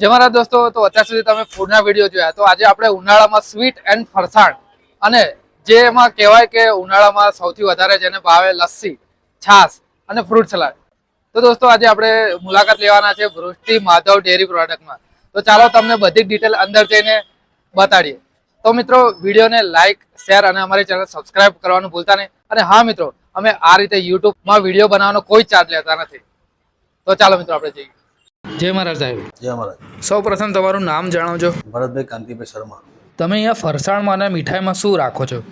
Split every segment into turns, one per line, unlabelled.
જે મારા દોસ્તો, તો અત્યાર સુધી તમે ફૂડના વીડિયો જોયા. તો આજે આપણે ઉનાળામાં સ્વીટ એન્ડ ફરસાણ. અને જે એમાં કહેવાય કે ઉનાળામાં સૌથી વધારે જેને ભાવે લસ્સી, છાશ અને ફ્રૂટ સલાડ. તો દોસ્તો, આજે આપણે મુલાકાત લેવાના છે વૃષ્ટિ માધવ ડેરી પ્રોડક્ટમાં. તો ચાલો તમને બધી ડિટેલ અંદર જઈને બતાડીએ. તો મિત્રો, વિડીયોને લાઇક શેર અને અમારી ચેનલ સબસ્ક્રાઇબ કરવાનું ભૂલતા નહીં. અને હા મિત્રો, અમે આ રીતે યુટ્યુબમાં વીડિયો બનાવવાનો કોઈ ચાર્જ લેતા નથી. તો ચાલો મિત્રો, આપણે જઈએ. જય મહારાજ સાહેબ.
જય મહારાજ.
સૌ પ્રથમ તમારું નામ જણાવજો.
ભરતભાઈ કાંતિભાઈ શર્મા.
તમે અહીંયા ફરસાણમાં અને મીઠાઈમાં શું રાખો છો?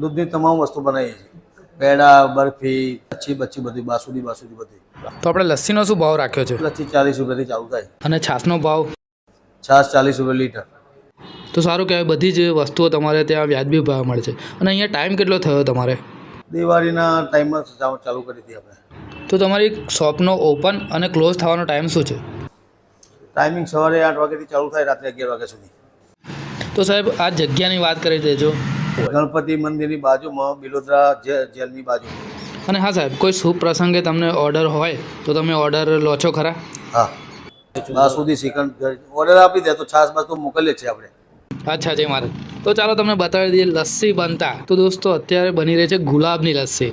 દૂધની તમામ વસ્તુ બનાવીએ છીએ. પેડા બરફી પછી બચ્છી બધી બાસુદી બાસુદી બધી.
તો આપણે લસ્સીનો શું ભાવ રાખ્યો છે?
લસ્સી ચાલીસ રૂપિયાથી ચાલુ થાય.
અને છાશનો ભાવ?
છાશ ચાલીસ રૂપિયા લીટર.
તો સારું કહેવાય બધી જ વસ્તુઓ તમારે ત્યાં વ્યાજબી ભાવ મળે છે. અને અહીંયા ટાઈમ કેટલો થયો તમારે?
દિવાળીના ટાઈમમાં ચાલુ ચાલુ કરી હતી આપણે.
તો તમારી શોપનો ઓપન અને ક્લોઝ થવાનો ટાઈમ શું છે?
ટાઈમિંગ સવારે આઠ વાગ્યાથી ચાલુ થાય રાત્રે અગિયાર વાગ્યા સુધી.
તો સાહેબ આ જગ્યાની વાત કરી દેજો.
ગણપતિ મંદિરની બાજુમાં બિલોદરા જેલની બાજુ.
અને હા સાહેબ કોઈ શુભ પ્રસંગે તમને ઓર્ડર હોય તો તમે ઓર્ડર લો છો ખરા?
હા. બાસુદી શ્રીખંડ ઓર્ડર આપી દે તો છાસ બાસ તો મોકલીએ છીએ આપણે.
અચ્છા જય મારે. તો ચાલો તમને બતાવી દઈએ લસ્સી બનતા. તો દોસ્તો અત્યારે બની રહી છે ગુલાબની લસ્સી.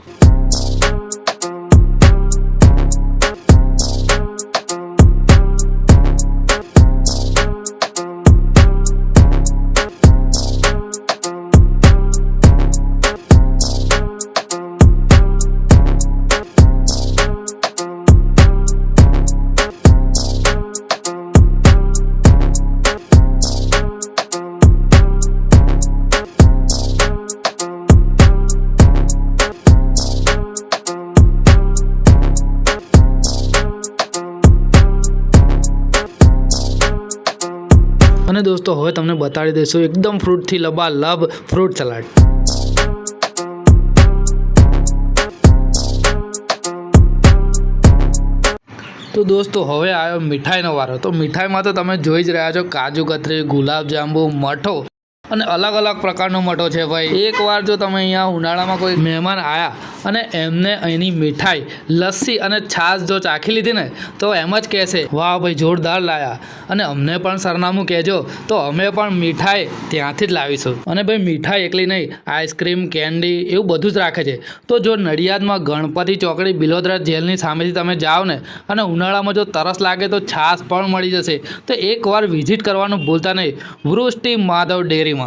અને દોસ્તો, હવે તમને બતાડી દઈશું એકદમ ફ્રૂટથી લબાલબ ફ્રૂટ સલાડ તો દોસ્તો, હવે આવ્યો મીઠાઈનો વારો. તો મીઠાઈમાં તો તમે જોઈ જ રહ્યા છો કાજુ કતરી, ગુલાબજાંબુ, મઠો. અને અલગ અલગ પ્રકારનો મઠો છે ભાઈ. એકવાર જો તમે અહીંયા ઉનાળામાં કોઈ મહેમાન આવ્યા અને એમને અહીંની મીઠાઈ, લસ્સી અને છાશ જો ચાખી લીધી ને, તો એમ જ કહેશે, વાહ ભાઈ, જોરદાર લાયા. અને અમને પણ સરનામું કહેજો, તો અમે પણ મીઠાઈ ત્યાંથી જ લાવીશું. અને ભાઈ, મીઠાઈ એકલી નહીં, આઈસ્ક્રીમ, કેન્ડી એવું બધું જ રાખે છે. તો જો નડિયાદમાં ગણપતિ ચોકડી બિલોદરા જેલની સામેથી તમે જાઓ ને, અને ઉનાળામાં જો તરસ લાગે તો છાશ પણ મળી જશે. તો એકવાર વિઝિટ કરવાનું ભૂલતા નહીં. વૃષ્ટિ માધવ ડેરીમાં.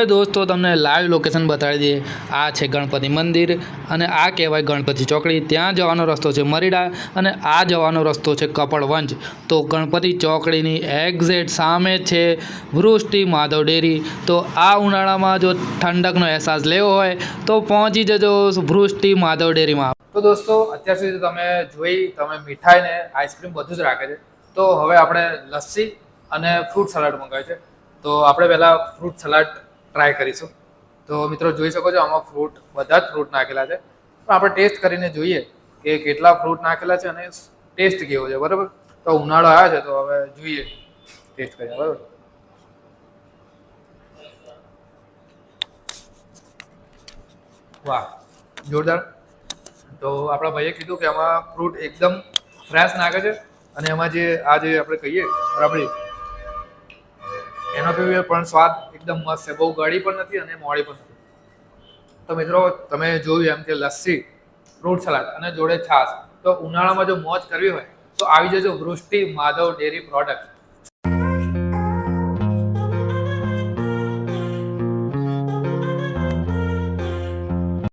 હવે દોસ્તો તમને લાઈવ લોકેશન બતાવી દઈએ. આ છે ગણપતિ મંદિર અને આ કહેવાય ગણપતિ ચોકડી. ત્યાં જવાનો રસ્તો છે મરીડા અને આ જવાનો રસ્તો છે કપડવંજ. તો ગણપતિ ચોકડીની એક્ઝેટ સામે છે વૃષ્ટિ માધવ ડેરી. તો આ ઉનાળામાં જો ઠંડકનો અહેસાસ લેવો હોય, તો પહોંચી જજો વૃષ્ટિ માધવ ડેરીમાં. તો દોસ્તો, અત્યાર સુધી તમે જોઈ, તમે મીઠાઈ ને આઈસ્ક્રીમ બધું જ રાખે છે. તો હવે આપણે લસ્સી અને ફ્રૂટ સલાડ મંગાવ્યું છે. તો આપણે પહેલાં ફ્રૂટ સલાડ ટ્રાય કરીશું. તો મિત્રો જોઈ શકો છો આમાં ફ્રૂટ બધા જ ફ્રૂટ નાખેલા છે. પણ આપણે ટેસ્ટ કરીને જોઈએ કે કેટલા ફ્રૂટ નાખેલા છે અને ટેસ્ટ કેવો છે, બરાબર? તો ઉનાળો આવ્યો છે, તો હવે જોઈએ. ટેસ્ટ કરીએ, બરાબર? વાહ, જોરદાર. તો આપણા ભાઈએ કીધું કે આમાં ફ્રૂટ એકદમ ફ્રેશ નાખે છે અને એમાં જે આ જે આપણે કહીએ રબડી એનો પણ સ્વાદ એકદમ મસ્ત છે. બહુ ગળી પણ નથી અને મોડી પણ નથી. તો મિત્રો, તમે જોયું એમ કે લસ્સી, ફ્રૂટ સલાડ અને જોડે છાશ. તો ઉનાળામાં જો મોજ કરવી હોય, તો આવી જજો વૃષ્ટિ માધવ ડેરી પ્રોડક્ટ